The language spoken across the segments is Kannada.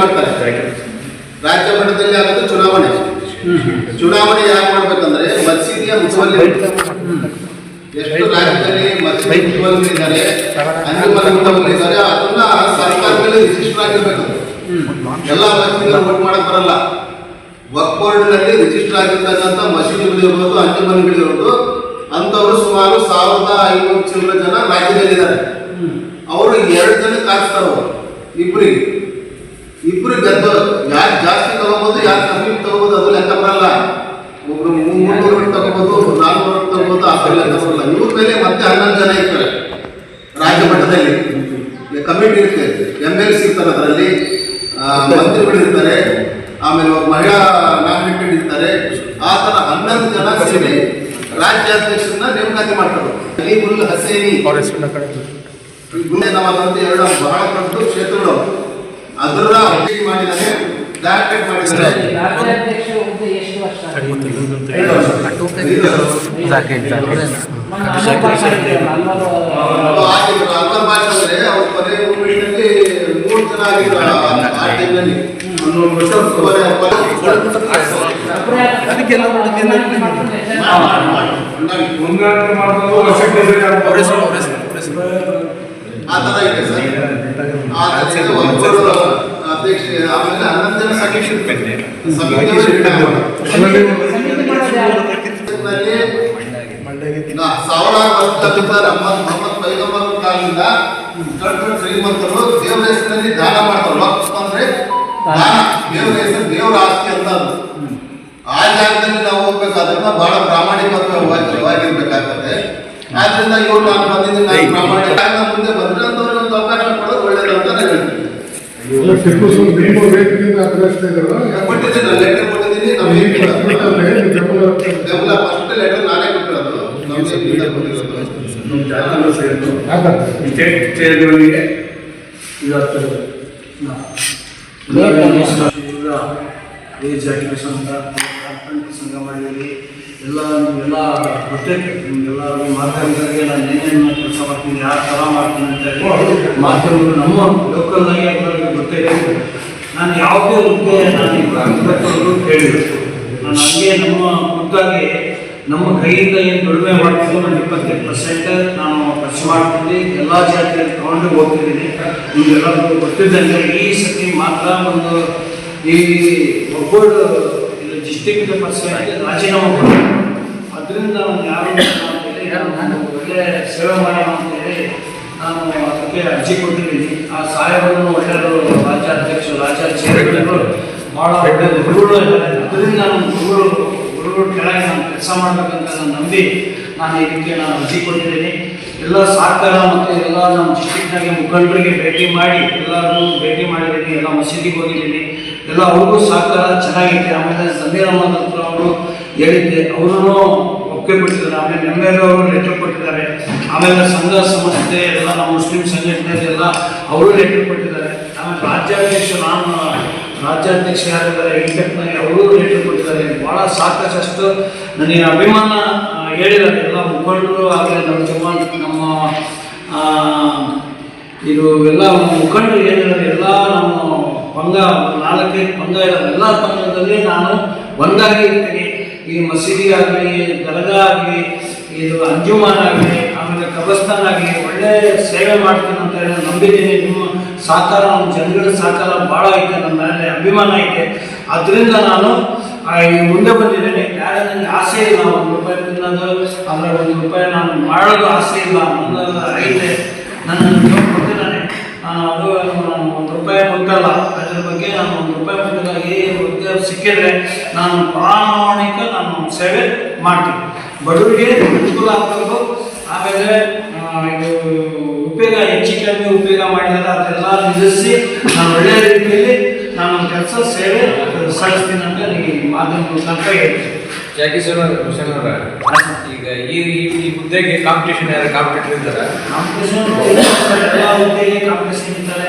ಮಾಡ್ತಾರೆ. ರಾಜ್ಯ ಮಟ್ಟದಲ್ಲಿ ಆಗುತ್ತೆ ಚುನಾವಣೆ. ಚುನಾವಣೆ ಯಾಕೆ ಮಾಡ್ಬೇಕಂದ್ರೆ ಮಸೀದಿಯ ಮುಖವಲ್ಲಿ ಎಷ್ಟು ರಾಜ್ಯದಲ್ಲಿ ಮಸೀದಿ ಮುಖವಲ್ಲಿ ಇದ್ದಾರೆ ಅದನ್ನ ಸರ್ಕಾರದಲ್ಲಿ ರಿಜಿಸ್ಟರ್ ಆಗಿರ್ಬೇಕು ಎಲ್ಲ ಮಸೀದಿಗಳು ವೋಟ್ ಮಾಡಕ್ ಬರಲ್ಲ. ವಕ್ ಬೋರ್ಡ್ನಲ್ಲಿ ರಿಜಿಸ್ಟರ್ ಆಗಿರ್ತಕ್ಕಂಥ ಮಸೀದಿಗಳಿರ್ಬೋದು ಅಂಜುಮನ್ಗಳಿರ್ಬೋದು ಅಂಥವ್ರು ಸುಮಾರು ಸಾವಿರದ ಐನೂರು ಚಿಲ್ಲರ ಜನ ರಾಜ್ಯದಲ್ಲಿದ್ದಾರೆ. ಅವರು ಎರಡು ಜನಕ್ಕೆ ಹಾಕ್ತಾರೆ ಅವರು ಇಬ್ಬರಿಗೆ ಇಬ್ರು ಗದ್ದ ಯಾರು ಜಾಸ್ತಿ ತಗೋಬೋದು ಯಾರು ಕಮ್ಮಿ ತಗೋಬಹುದು ಅದು ಲೆಕ್ಕ ಬರಲ್ಲ. ಒಬ್ರು ಮುನ್ನೂರು ತಗೋಬೋದು ತಗೋಬಹುದು ನಾಲ್ನೂರು ರೊಟ್ಟಿ ತಗೋಬಹುದು ಆ ಸರಿ ಲೆಕ್ಕ ಬರಲ್ಲ. ಇವ್ರ ಮೇಲೆ ಮತ್ತೆ ಹನ್ನೊಂದು ಜನ ಇರ್ತಾರೆ ರಾಜ್ಯ ಮಟ್ಟದಲ್ಲಿ ಕಮಿಟಿ ಇರ್ತದೆ ಎಂ ಎಲ್ ಸಿ ಇರ್ತಾರೆ ಅದರಲ್ಲಿ. ಮಂತ್ರಿಗಳು ಇರ್ತಾರೆ. ಆಮೇಲೆ ಒಬ್ಬ ಮಹಿಳಾ ನಾಮಿನೇಟೆಡ್ ಇರ್ತಾರೆ. ಆ ಥರ ಹನ್ನೊಂದು ಜನ ಸೇರಿ ರಾಜ್ಯಾಧ್ಯಕ್ಷರನ್ನ ನೇಮಕಾತಿ ಮಾಡ್ತಾರೆ. ಹಸೇನಿ ಗುಂಡೆ ಅಂತ ಎರಡು ಬಹಳ ದೊಡ್ಡ ಕ್ಷೇತ್ರಗಳು. ಅದರ ಅಪ್ಡೇಟ್ ಮಾಡಿದರೆ. ಡಾಕ್ಟರೇಟ್ ಮಾಡಿದರೆ ರಾಜ್ಯಾಧ್ಯಕ್ಷ ಹುದ್ದೆ ಎಷ್ಟು ವರ್ಷ? ಮೂರು ಜನ ಆ- ಟೈಮ್ನಲ್ಲಿ ವರ್ಷ ಅದಕ್ಕೆಲ್ಲ. ಆ ಥರ ಇದೆ ಸರ್. ಆ. ಒಬ್ಬರು ಆಮೇಲೆ ಹನ್ನೊಂದು ಜನ ಸಮಿತಿ ನಾ- ಸಾವಿರಾರು ವರ್ಷದಿಂದ ಮೊಹಮ್ಮದ್ ಪೈಗಂಬರ್ ಕಾಲದಿಂದ ದೊಡ್ಡ ಶ್ರೀಮಂತರು ದೇವರ ಹೆಸರಿನಲ್ಲಿ ದಾನ ಮಾಡ್ತಾರೆ ವಕ್ಫ್ ಅಂದ್ರೆ ದಾನ ದೇವರ ಹೆಸರು ದೇವರ ಆಸ್ತಿ ಅಂತ ಆ ಜಾಗದಲ್ಲಿ ನಾವು ಹೋಗ್ಬೇಕಾದ್ರಿಂದ ಬಹಳ ಪ್ರಾಮಾಣಿಕವಾಗಿರ್ಬೇಕಾಗ್ತದೆ ಆದ್ರಿಂದ ಇವ್ರು ನಾನು ಬಂದಿದ್ದೀನಿ ನಾನು ಪ್ರಾಮಾಣಿಕ ಮುಂದೆ ಬಂದ್ರೆ ಅಂತವ್ರಿಗೆ ಒಂದು ಅವಕಾಶ ಕೊಡೋದು ಒಳ್ಳೇದು ಅಂತ ಹೇಳ್ತೀನಿ ಟಿಪ್ಪು ಸುಲ್ತಾನ್ ವೇದಿಕೆಯಿಂದ ಆಗ್ರಹಿಸ್ತಾ ಇದ್ದಾರಲ್ಲ? ಕೊಟ್ಟಿದ್ದೀನಿ ಲೆಟರ್ ಕೊಟ್ಟಿದ್ದೀನಿ ಏನು ನೀವು ಲೆಟರ್ ನಾನೇ ಕೊಟ್ಟಿರೋದು ನಮ್ಮ ಗೆ ಕೊಟ್ಟಿರೋದು ಯಾಕಂತ? ಚೇರ್ಗಳಿಗೆ ಇವತ್ತು ಏಜ್ ಕಾರ್ಪೊರೇಟ್ ಸಂಘ ಮಾಡಿದ್ದೀವಿ ಎಲ್ಲ ಎಲ್ಲ ಗೊತ್ತೈತೆ ನಿಮ್ಗೆಲ್ಲರಿಗೂ ಮಾಧ್ಯಮಗಳಿಗೆ ನಾನು ಏನೇನು ಕೆಲಸ ಮಾಡ್ತೀನಿ ಯಾವ ಥರ ಮಾಡ್ತೀನಿ ಅಂತ ಹೇಳಿ ಮಾಧ್ಯಮಗಳು ನಮ್ಮ ಲೋಕಲ್ನಾಗೆ ಎಲ್ಲರಿಗೂ ನಾನು ಯಾವುದೇ ಹುದ್ದೆ ನಾನು ಕೇಳಿದೆ ನಾನು ಹಂಗೆ ನಮ್ಮ ಖುದ್ದಾಗಿ ನಮ್ಮ ಕೈಯಿಂದ ಏನು ದುಡಿಮೆ ಮಾಡ್ತಿದ್ದು ನಾನು ಇಪ್ಪತ್ತೈದು ಪರ್ಸೆಂಟ್ ನಾನು ಖರ್ಚು ಮಾಡ್ತೀನಿ ಎಲ್ಲ ಜಾತಿಯಲ್ಲಿ ತಗೊಂಡು ಹೋಗ್ತಿದ್ದೀನಿ. ನಿಮ್ಗೆಲ್ಲರಿಗೂ ಗೊತ್ತಿದ್ದಂಗೆ ಈ ಸತಿ ಮಾತ್ರ ಒಂದು ಈ ಒಬ್ಬರು ಡಿಸ್ಟಿಕ್ ಪರ್ಸೆಂಟ್ ರಾಜೀನಾಮೆ ಕೊಟ್ಟರು ಅದರಿಂದ ನಾನು ಯಾರು ಒಳ್ಳೆ ಸೇವೆ ಮಾಡೋಣ ಅಂತ ಹೇಳಿ ನಾನು ಅದಕ್ಕೆ ಅರ್ಜಿ ಕೊಟ್ಟಿದ್ದೀನಿ ಆ ಸಾಹೇಬರನ್ನು ಒಳ್ಳೆಯವರು ರಾಜ್ಯಾಧ್ಯಕ್ಷರು ರಾಜ್ಯಾಧ್ಯಕ್ಷರು ಭಾಳ ಒಳ್ಳೆಯ ಗುರುಗಳು ಅದರಿಂದ ನಾನು ಗುರುಗಳು ಗುರುಗಳು ಕೆಳಗೆ ನಾನು ಕೆಲಸ ಮಾಡಬೇಕಂತ ನಾನು ನಂಬಿ ನಾನು ಇದಕ್ಕೆ ನಾನು ಅರ್ಜಿ ಕೊಟ್ಟಿದ್ದೀನಿ. ಎಲ್ಲ ಸಹಕಾರ ಮತ್ತು ಎಲ್ಲ ನಮ್ಮ ಡಿಸ್ಟಿಕ್ನಾಗೆ ಮುಖಂಡರಿಗೆ ಭೇಟಿ ಮಾಡಿ ಎಲ್ಲರೂ ಭೇಟಿ ಮಾಡಿದ್ದೀನಿ, ಎಲ್ಲ ಮಸೀದಿಗೆ ಹೋಗಿದ್ದೀನಿ. ಎಲ್ಲ ಅವ್ರಿಗೂ ಸಹಕಾರ ಚೆನ್ನಾಗಿದೆ ಆಮೇಲೆ ಸಮೀರ್ ಅಹಮದ್ ಹತ್ರ ಅವರು ಹೇಳಿದ್ದೆ. ಅವರು ಒಪ್ಪಿಗೆ ಕೊಟ್ಟಿದ್ದಾರೆ ಆಮೇಲೆ ಎಂ ಅವರು ಲೆಟರ್ ಕೊಟ್ಟಿದ್ದಾರೆ. ಆಮೇಲೆ ಸಂಘ, ಸಂಸ್ಥೆ, ಎಲ್ಲ ನಮ್ಮ ಮುಸ್ಲಿಂ ಸಂಘಟನೆ ಎಲ್ಲ ಅವರು ಲೆಟರ್ ಕೊಟ್ಟಿದ್ದಾರೆ. ಆಮೇಲೆ ರಾಜ್ಯಾಧ್ಯಕ್ಷ ನಾನು, ರಾಜ್ಯಾಧ್ಯಕ್ಷ ಯಾರಿದ್ದಾರೆ ಇಂಟೆಕ್ನಲ್ಲಿ ಅವರು ಲೆಟರ್ ಕೊಟ್ಟಿದ್ದಾರೆ. ಭಾಳ ಸಾಕಷ್ಟು ನನಗೆ ಅಭಿಮಾನ ಹೇಳಿದ್ದಾರೆ. ಎಲ್ಲ ಮುಖಂಡರು ಆಗಲಿ, ನಮ್ಮ ಜವಾನ್, ನಮ್ಮ ಇದು ಎಲ್ಲ ಮುಖಂಡರು ಏನಿದ್ದಾರೆ ಎಲ್ಲ ನಮ್ಮ ಪಂಗ, ನಾಲ್ಕೈದು ಪಂಗ ಇರೋ ಎಲ್ಲ ಪಂಗದಲ್ಲಿ ನಾನು ಒಂದಾಗಿ ಇರ್ತೀನಿ. ಈ ಮಸೀದಿ ಆಗಲಿ ದರ್ಗಾ ಆಗಲಿ ಇದು ಅಂಜುಮಾನ್ ಆಗಲಿ ಆಮೇಲೆ ಕಬಸ್ತಾನ್ ಆಗಲಿ ಒಳ್ಳೆ ಸೇವೆ ಮಾಡ್ತೀನಿ ಅಂತ ಹೇಳಿ ನಂಬಿದ್ದೀನಿ. ನಿಮ್ಮ ಸಾಕಾರ ನಮ್ಮ ಜನಗಳ ಸಾಕಾರ ಭಾಳ ಐತೆ ನನ್ನ ಅಭಿಮಾನ ಐತೆ. ಅದರಿಂದ ನಾನು ಈ ಮುಂದೆ ಬಂದಿದ್ದೇನೆ. ಯಾರು ನನಗೆ ಆಸೆ ಇಲ್ಲ, ಒಂದು ರೂಪಾಯಿ ತಿನ್ನೋದು ಅಂದರೆ ಒಂದು ರೂಪಾಯಿ ನಾನು ಮಾಡೋದು ಆಸೆ ಇಲ್ಲ ಅನ್ನೋದು ಐತೆ. ನನ್ನ ನಾನು. ಅದು ಒಂದು ರೂಪಾಯಿ ಮುಟ್ಟಲ್ಲ ಅದ್ರ ಬಗ್ಗೆ ನಾನು ಒಂದು ರೂಪಾಯಿ ಉದ್ಯೋಗ ಸಿಕ್ಕಿದ್ರೆ ನಾನು ಪ್ರಾಮಾಣಿಕ ನಾನು ಸೇವೆ ಮಾಡ್ತೀನಿ. ಬಡವರಿಗೆ ಅನುಕೂಲ ಆಗಬೇಕು ಆಮೇಲೆ ಇದು ಉಪಯೋಗ ಹೆಚ್ಚು ಕಮ್ಮಿ ಉಪಯೋಗ ಮಾಡಿದರೆ ಅದೆಲ್ಲ ನಿಲ್ಲಿಸಿ ನಾನು ಒಳ್ಳೆಯ ರೀತಿಯಲ್ಲಿ ನಾನು ಕೆಲಸ ಸೇವೆ ಸಲ್ಲಿಸ್ತೀನಿ ಅಂತ ಈ ಮಾಧ್ಯಮ ಮುಖಾಂತರ ಹೇಳ್ತೀನಿ. ಜಾಕಿ ಸರ್ ಹುಸೇನ್ ಅವರ ಈಗ ಈ ಈ- ಹುದ್ದೆಗೆ ಕಾಂಪಿಟೇಷನ್ ಯಾರು ಕಾಂಪಿಟೇಟರ್ ಇದ್ದಾರೆ? ಕಾಂಪಿಟೇಷನ್ ಹುದ್ದೆಗೆ ಕಾಂಪಿಟೇಷನ್ ಇದ್ದಾರೆ.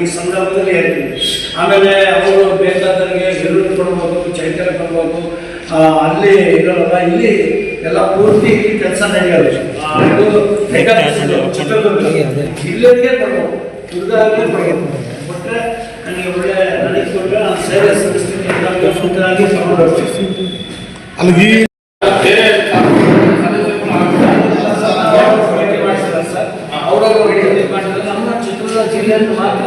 ಈ ಸಂದರ್ಭದಲ್ಲಿ ಹೇಳ್ತೀನಿ ಆಮೇಲೆ ಅವರು ಬೇಕಾದವರಿಗೆ ಹಿರಿಯೂರು ಕೊಡ್ಬೋದು ಚೈತನ್ಯ ಕೊಡ್ಬೋದು ಆ, ಅಲ್ಲಿ ಇರೋಲ್ಲ ಇಲ್ಲಿ ಎಲ್ಲ ಪೂರ್ತಿ ಇಲ್ಲಿ ಕೆಲಸ ನಡೆಯೋದು ಆ, ಕೊಡ್ಬೋದು ಹೆಡ್ ಆಫೀಸ್ ಇದು ಚಿತ್ರದುರ್ಗ ಇಲ್ಲಿಗೆ ಕೊಡ್ಬೇಕು ದುರ್ಗಾಗೆ ಕೊಡ್ಬೇಕು ಕೊಟ್ಟರೆ ನನಗೆ ಒಳ್ಳೆ ನನಗೆ ಕೊಟ್ಟರೆ ನಾನು ಸೇವೆ ಸಲ್ಲಿಸ್ತೀನಿ ಅಲ್ಲಿ ಸುಂದರಾಗಿ ಬೇರೆ ಅವರವರು ನಮ್ಮ ಚಿತ್ರದುರ್ಗ ಜಿಲ್ಲೆಯನ್ನು ಮಾತ್ರ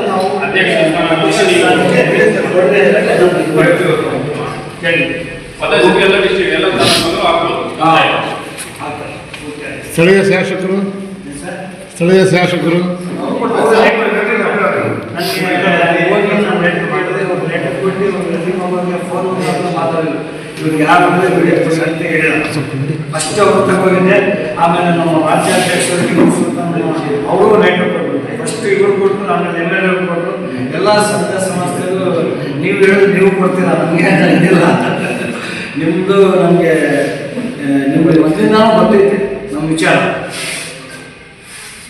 ಸ್ಥಳೀಯ ಶಾಸಕರು? ಸ್ಥಳೀಯ ಶಾಸಕರು? ಇವ್ರಿಗೆ ಯಾರು ಫಸ್ಟ್ ಅವ್ರು ತಗೊಂಡಿದ್ದೆ ಆಮೇಲೆ ನಮ್ಮ ರಾಜ್ಯಾಧ್ಯಕ್ಷರಿಗೆ ಅವರು ಲೆಟರ್ ಫಸ್ಟ್ ಇವರು ಕೊಟ್ಟರು ಆಮೇಲೆ ಎಂ ಎಲ್ ಕೊಟ್ಟರು ಎಲ್ಲ ಸಂಘ ಸಂಸ್ಥೆಗಳು ನೀವು ಹೇಳಿದ್ರೆ ನೀವು ಕೊಡ್ತೀರಾ? ನಮಗೆ ಇದಿಲ್ಲ. ನಿಮ್ಮದು ನಮಗೆ ನಿಮ್ಮಲ್ಲಿ ಮೊದಲಿಂದ ಬಂದೈತೆ ನಮ್ಮ ವಿಚಾರ.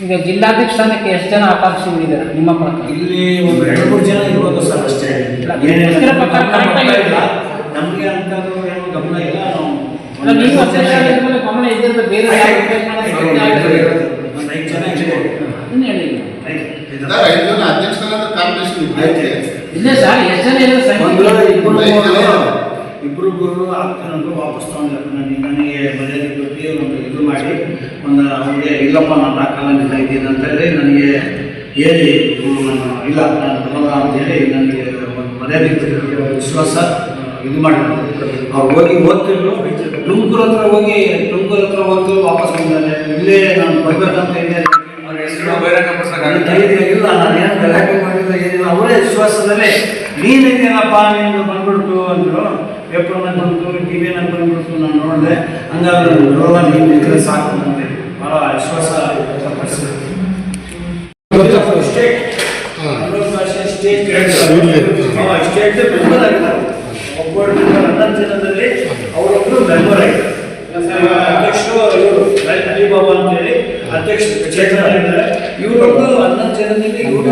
ಈಗ ಜಿಲ್ಲಾಧ್ಯಕ್ಷ ಸ್ಥಾನಕ್ಕೆ ಎಷ್ಟು ಜನ ಆಕಾಂಕ್ಷಿಗಳಿದ್ದಾರೆ ನಿಮ್ಮ ಪ್ರಕಾರ? ಇಲ್ಲಿ ಒಂದು ಎರಡು ಮೂರು ಜನ ಇರ್ಬೋದು ಸರ್ ಅಷ್ಟೇ. ನಮಗೆ ಅಂತ ಏನು ಗಮನ ಇಲ್ಲ ನೀವು ಗಮನ ಇದ್ದರೆ ಬೇರೆ ಯಾರು replace ಮಾಡೋದು ಒಂದು ಐದು ಜನ ಇದೆ ಇಲ್ಲೇ ಸರ್ ಎಷ್ಟು ಜನ. ಒಂದು ಸಂಖ್ಯೆ ಇಬ್ಬರು ಗುರು ಆಗ್ತಾನಂದ್ರು ವಾಪಸ್ ತಗೊಂಡು ನನಗೆ ನನಗೆ ಮರ್ಯಾದೆ ಕೊಟ್ಟು ಒಂದು ಇದು ಮಾಡಿ ಒಂದು ಅವ್ರಿಗೆ ಇಲ್ಲಪ್ಪ ನಾನು ಹಾಕಲ್ಲ ಇದ್ದೀನಿ ಅಂತ ಹೇಳಿ ನನಗೆ ಹೇಳಿ ನಾನು ಇಲ್ಲ ನಾನು ಬರಲ್ಲ ಅಂತ ಹೇಳಿ ನನಗೆ ಒಂದು ಮನೆಯಲ್ಲಿ ವಿಶ್ವಾಸ ಇದು ಮಾಡಿದ್ರು. ಅವ್ರು ಹೋಗಿ ಓದ್ತಿದ್ರು. ತುಮಕೂರು ಹತ್ರ ಹೋಗಿ ತುಮಕೂರು ಹತ್ರ ಓದ್ತು ವಾಪಸ್ ಬಂದಾನೆ ಇಲ್ಲೇ ನಾನು ಬರಬೇಕಂತ ಹೆಸರು ಬಹಿರಂಗ ಧೈರ್ಯ ಇಲ್ಲ ನಾನು ಏನು ಗಲಾಟೆ ಮಾಡಿಲ್ಲ ಏನಿಲ್ಲ ಅವರೇ ವಿಶ್ವಾಸದಲ್ಲೇ. ನೀನಿದ್ದೀನಪ್ಪ ನೀನು ಬಂದ್ಬಿಡ್ತು ಅಂದರು ಪೇಪರ್ನಾಗ ಬಂತು ಟಿ ವಿನಾಗ ಬಂದ್ಬಿಡ್ತು ನಾನು ನೋಡಿದೆ. ಹಂಗಾದ್ರೆ ರೋಗ ನೀನು ಇದ್ರೆ ಸಾಕು ಅಂತೇಳಿ ಭಾಳ ವಿಶ್ವಾಸ. ಸ್ಟೇಟ್ ಮೆಂಬರ್ ಆಗಿದ್ದಾರೆ ಹನ್ನೊಂದು ಜನದಲ್ಲಿ ಅವರೊಬ್ಬರು ಮೆಂಬರ್ ಆಗಿದ್ದಾರೆ. ಅಧ್ಯಕ್ಷರು ಇವರು. ಅಲಿಬಾಬಾ ಅಂತೇಳಿ ಅಧ್ಯಕ್ಷ ಆಗಿದ್ದಾರೆ ಇವರೊಬ್ಬರು ಹನ್ನೊಂದು ಜನರಿಗೆ ಇವರು